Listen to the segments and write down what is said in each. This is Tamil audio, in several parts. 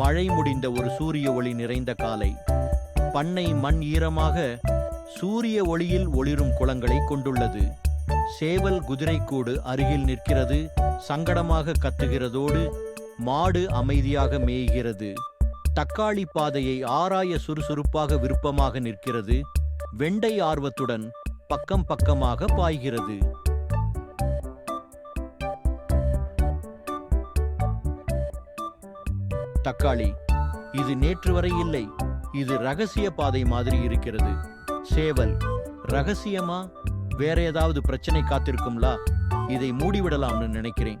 மழை முடிந்த ஒரு சூரிய ஒளி நிறைந்த காலை. பண்ணை மண் ஈரமாக சூரிய ஒளியில் ஒளிரும் குளங்களை கொண்டுள்ளது. சேவல் குதிரைக்கூடு அருகில் நிற்கிறது சங்கடமாக கத்துகிறதோடு மாடு அமைதியாக மேய்கிறது. தக்காளி பாதையை ஆராய சுறுசுறுப்பாக விருப்பமாக நிற்கிறது வெண்டை ஆர்வத்துடன் பக்கம் பக்கமாக பாய்கிறது. தக்காளி. இது நேற்று வரை இல்லை. இது ரகசிய பாதை மாதிரி இருக்கிறது. சேவல் ரகசியமா? வேற ஏதாவது பிரச்சனை காத்திருக்கும்லா? இதை மூடிவிடலாம்னு நினைக்கிறேன்.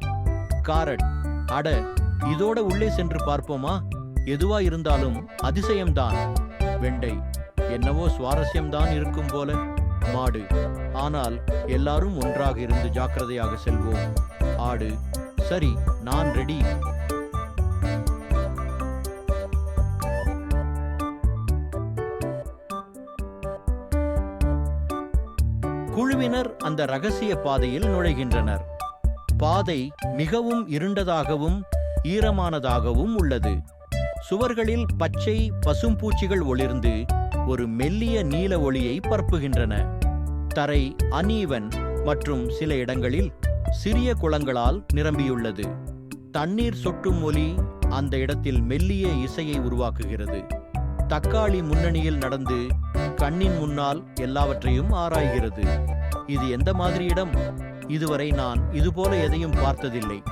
காரட் அட இதோட உள்ளே சென்று பார்ப்போமா? எதுவா இருந்தாலும் அதிசயம்தான். வெண்டை என்னவோ சுவாரஸ்யம்தான் இருக்கும் போல. மாடு ஆனால் எல்லாரும் ஒன்றாக இருந்து ஜாக்கிரதையாக செல்வோம். ஆடு சரி நான் ரெடி. குழுவினர் அந்த ரகசிய பாதையில் நுழைகின்றனர். பாதை மிகவும் இருண்டதாகவும் ஈரமானதாகவும் உள்ளது. சுவர்களில் பச்சை பசும்பூச்சிகள் ஒளிர்ந்து ஒரு மெல்லிய நீல ஒளியை பரப்புகின்றன. தரை அனீவன் மற்றும் சில இடங்களில் சிறிய குளங்களால் நிரம்பியுள்ளது. தண்ணீர் சொட்டும் ஒலி அந்த இடத்தில் மெல்லிய இசையை உருவாக்குகிறது. தக்காளி முன்னணியில் நடந்து கண்ணின் முன்னால் எல்லாவற்றையும் ஆராய்கிறது. இது எந்த மாதிரி இடம்? இதுவரை நான் இதுபோல எதையும் பார்த்ததில்லை.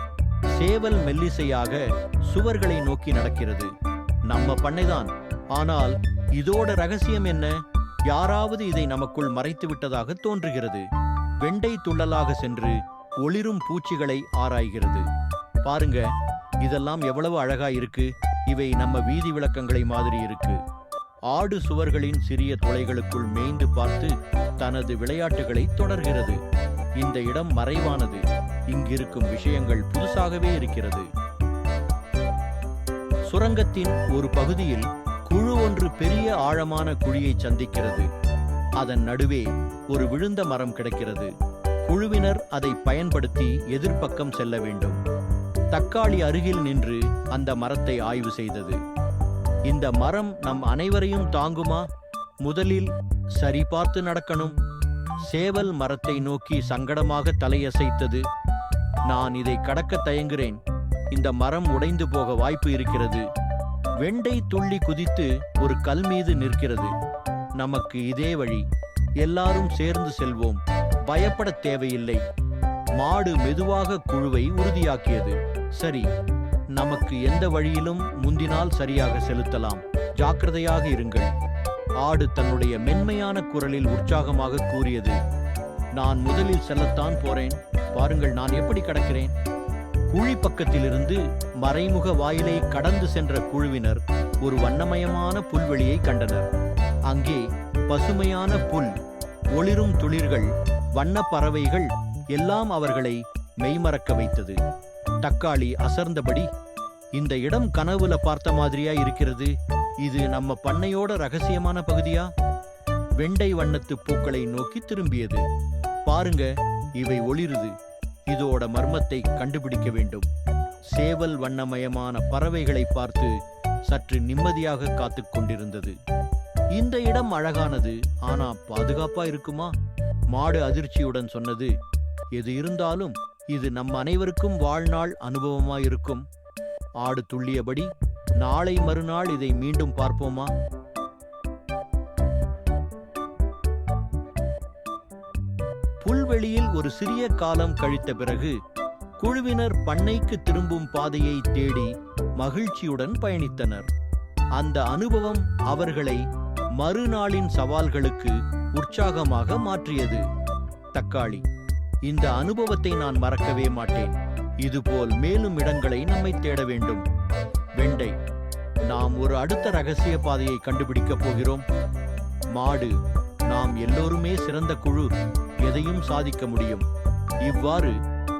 சேவல் மெல்லிசையாக சுவர்களை நோக்கி நடக்கிறது. நம்ம பண்ணைதான். ஆனால் இதோட ரகசியம் என்ன? யாராவது இதை நமக்குள் மறைத்து விட்டதாக தோன்றுகிறது. வெண்டை துள்ளலாக சென்று ஒளிரும் பூச்சிகளை ஆராய்கிறது. பாருங்க இதெல்லாம் எவ்வளவு அழகா இருக்கு. இவை நம்ம வீதி விளக்கங்களை மாதிரி இருக்கு. ஆடு சுவர்களின் சிறிய துளைகளுக்குள் மேய்ந்து பார்த்து தனது விளையாட்டுகளை தொடர்கிறது. இந்த இடம் மறைவானது. இங்கிருக்கும் விஷயங்கள் புதுசாகவே இருக்கிறது. சுரங்கத்தின் ஒரு பகுதியில் குழு ஒன்று பெரிய ஆழமான குழியை சந்திக்கிறது. அதன் நடுவே ஒரு விழுந்த மரம் கிடக்கிறது. குழுவினர் அதை பயன்படுத்தி எதிர்ப்பக்கம் செல்ல வேண்டும். தக்காளி அருகில் நின்று அந்த மரத்தை ஆய்வு செய்தது. இந்த மரம் நம் அனைவரையும் தாங்குமா? முதலில் சரி பார்த்து நடக்கணும். சேவல் மரத்தை நோக்கி சங்கடமாக தலையசைத்தது. நான் இதை கடக்க தயங்குகிறேன். இந்த மரம் உடைந்து போக வாய்ப்பு இருக்கிறது. வெண்டை துள்ளி குதித்து ஒரு கல் மீது நிற்கிறது. நமக்கு இதே வழி. எல்லாரும் சேர்ந்து செல்வோம். பயப்படத் தேவையில்லை. மாடு மெதுவாக குழுவை உறுதியாக்கியது. சரி நமக்கு எந்த வழியிலும் முந்தினால் சரியாக செலுத்தலாம். ஜாக்கிரதையாக இருங்கள். ஆடு தன்னுடைய மென்மையான குரலில் உற்சாகமாக கூறியது. நான் முதலில் செல்லத்தான் போறேன். பாருங்கள் நான் எப்படி கடக்கிறேன்? குழி பக்கத்திலிருந்து மறைமுக வாயிலை கடந்து சென்ற குழுவினர் ஒரு வண்ணமயமான புல்வெளியை கண்டனர். அங்கே பசுமையான புல் ஒளிரும் துளிர்கள் வண்ணப் பறவைகள் எல்லாம் அவர்களை மெய்மறக்க வைத்தது. தக்காளி அசர்ந்தபடி இந்த இடம் கனவுல பார்த்த மாதிரியா இருக்கிறது? இது நம்ம பண்ணையோட ரகசியமான பகுதியா? வெண்டை வண்ணத்து பூக்களை நோக்கி திரும்பியது. பாருங்க இவை ஒளிருது. இதோட மர்மத்தை கண்டுபிடிக்க வேண்டும். சேவல் வண்ணமயமான பறவைகளை பார்த்து சற்று நிம்மதியாக காத்து கொண்டிருந்தது. இந்த இடம் அழகானது ஆனா பாதுகாப்பா இருக்குமா? மாடு அதிர்ச்சியுடன் சொன்னது எது இருந்தாலும் இது நம் அனைவருக்கும் வாழ்நாள் அனுபவமாயிருக்கும். ஆடு துள்ளியபடி நாளை மறுநாள் இதை மீண்டும் பார்ப்போமா? புல்வெளியில் ஒரு சிறிய காலம் கழித்த பிறகு குழுவினர் பண்ணைக்கு திரும்பும் பாதையை தேடி மகிழ்ச்சியுடன் பயணித்தனர். அந்த அனுபவம் அவர்களை மறுநாளின் சவால்களுக்கு உற்சாகமாக மாற்றியது. தக்காளி இந்த அனுபவத்தை நான் மறக்கவே மாட்டேன். இதுபோல் மேலும் இடங்களை நம்மை தேட வேண்டும். வெண்டை நாம் ஒரு அடுத்த ரகசிய பாதையை கண்டுபிடிக்கப் போகிறோம். மாடு நாம் எல்லோருமே சிறந்த குழு எதையும் சாதிக்க முடியும். இவ்வாறு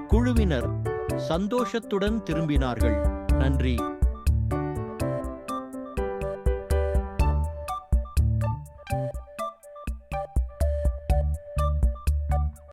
குழுவினர் சந்தோஷத்துடன் திரும்பினார்கள். நன்றி.